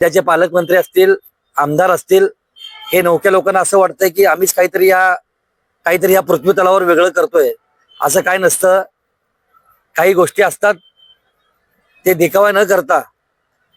त्याचे पालकमंत्री असतील आमदार असतील हे नौक्या लोकांना असं वाटतंय की आम्हीच काहीतरी या काहीतरी या पृथ्वी तलावर वेगळं करतोय. असं काय नसतं. काही गोष्टी असतात ते देखावा न करता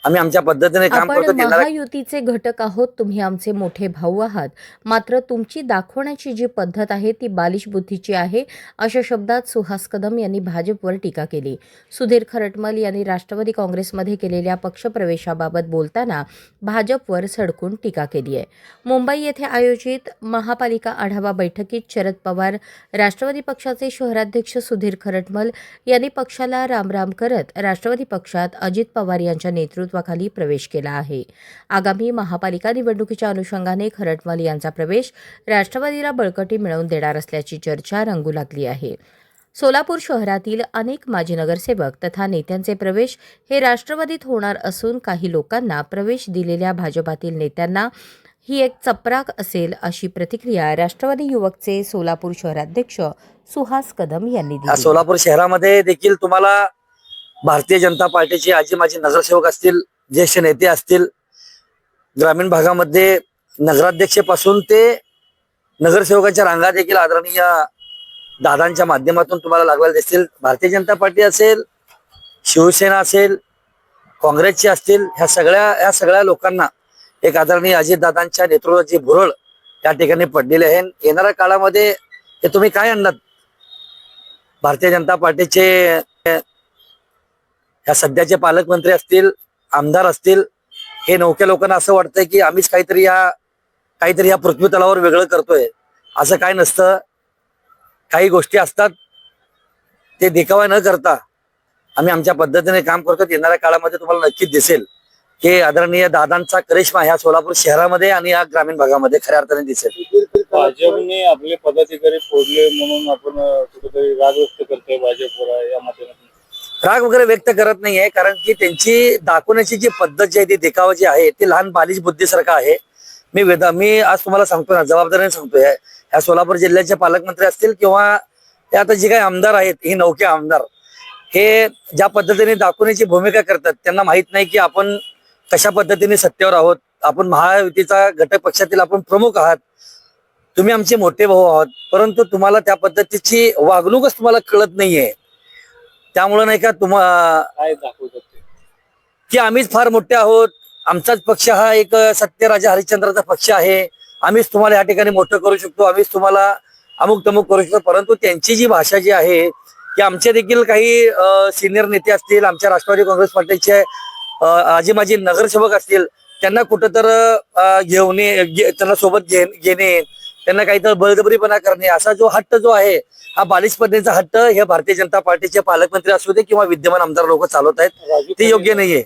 आम्ही आमच्या पद्धतीने काम आपण करतो महायुतीचे घटक आहोत तुम्ही आमचे मोठे भाऊ आहात. मात्र तुमची दाखवण्याची जी पद्धत आहे ती बालिश बुद्धीची आहे अशा शब्दात सुहास कदम यांनी भाजपवर टीका केली. सुधीर खरटमल यांनी राष्ट्रवादी काँग्रेसमध्ये केलेल्या पक्षप्रवेशाबाबत बोलताना भाजपवर सडकून टीका केली आहे. मुंबई येथे आयोजित महापालिका आढावा बैठकीत शरद पवार राष्ट्रवादी पक्षाचे शहराध्यक्ष सुधीर खरटमल यांनी पक्षाला रामराम करत राष्ट्रवादी पक्षात अजित पवार यांच्या नेतृत्वाखाली प्रवेश केला आहे. आगामी महापालिका निवडणुकीच्या अनुषंगाने खरटवाल यांचा प्रवेश राष्ट्रवादीला बळकटी मिळवून देणार असल्याची चर्चा रंगू लागली आहे. सोलापूर शहरातील अनेक माजी नगरसेवक तथा नेत्यांचे प्रवेश हे राष्ट्रवादीत होणार असून काही लोकांना प्रवेश दिलेल्या भाजपातील नेत्यांना ही एक चपराक असेल अशी प्रतिक्रिया राष्ट्रवादी युवकचे सोलापूर शहराध्यक्ष सुहास कदम यांनी दिली. सोलापूर शहरामध्ये देखील तुम्हाला भारतीय जनता पार्टीचे आजी माजी नगरसेवक असतील ज्येष्ठ नेते असतील ग्रामीण भागामध्ये नगराध्यक्षपासून ते नगरसेवकाच्या रांगा देखील आदरणीय दादांच्या माध्यमातून तुम्हाला लागलेले दिसतील. भारतीय जनता पार्टी असेल शिवसेना असेल काँग्रेसचे असतील ह्या सगळ्या ह्या सगळ्या लोकांना एक आदरणीय अजितदादांच्या नेतृत्वाची भुरळ त्या ठिकाणी पडलेली आहे. येणाऱ्या काळामध्ये हे तुम्ही काय आणणार भारतीय जनता पार्टीचे ह्या सध्याचे पालकमंत्री असतील आमदार असतील हे नौक्या लोकांना असं वाटतंय की आम्हीच काहीतरी या काहीतरी या पृथ्वी तलावर वेगळं करतोय. असं काय नसतं. काही गोष्टी असतात ते देखावा न करता आम्ही आमच्या पद्धतीने काम करतो. येणाऱ्या काळामध्ये तुम्हाला नक्कीच दिसेल की आदरणीय दादांचा करिश्मा ह्या सोलापूर शहरामध्ये आणि या ग्रामीण भागामध्ये खऱ्या अर्थाने दिसेल. भाजपने आपले पदाधिकारी फोडले म्हणून आपण कुठेतरी राग व्यक्त करतोय भाजपवर या राग वगैरे व्यक्त करत नाहीये कारण की त्यांची दाखवण्याची जी पद्धत जी आहे ती देखावा जी आहे ती लहान बालिश बुद्धीसारखं आहे. मी वेदा मी आज तुम्हाला सांगतो ना जबाबदारीने सांगतोय. ह्या सोलापूर जिल्ह्याचे पालकमंत्री असतील किंवा हे आता जे काही आमदार आहेत ही नौके आमदार हे ज्या पद्धतीने दाखवण्याची भूमिका करतात त्यांना माहीत नाही की आपण कशा पद्धतीने सत्तेवर आहोत. आपण महायुतीचा घटक पक्षातील आपण प्रमुख आहात. तुम्ही आमचे मोठे भाऊ आहात परंतु तुम्हाला त्या पद्धतीची वागणूकच तुम्हाला कळत नाहीये. त्यामुळे नाही का तुम्हा काय दाखवतात ते? की आम्हीच फार मोठे आहोत. आमचाच पक्ष हा एक सत्यराजा हरिश्चंद्राचा पक्ष आहे. आम्हीच तुम्हाला या ठिकाणी मोठं करू शकतो. आम्हीच तुम्हाला अमुक तमुक करू शकतो. परंतु त्यांची जी भाषा जी आहे की आमचे देखील काही सिनियर नेते असतील आमच्या राष्ट्रवादी काँग्रेस पार्टीचे आजी माजी नगरसेवक असतील त्यांना कुठं तर अ, घेऊने घे- त्यांना सोबत घे घेणे त्यांना काहीतरी बळजबरीपणा करणे. असा जो हट्ट जो आहे हा बालिश पद्धतीचा हट्ट हे भारतीय जनता पार्टीचे पालकमंत्री असू दे किंवा विद्यमान आमदार लोक चालवत आहेत ते योग्य नाहीये.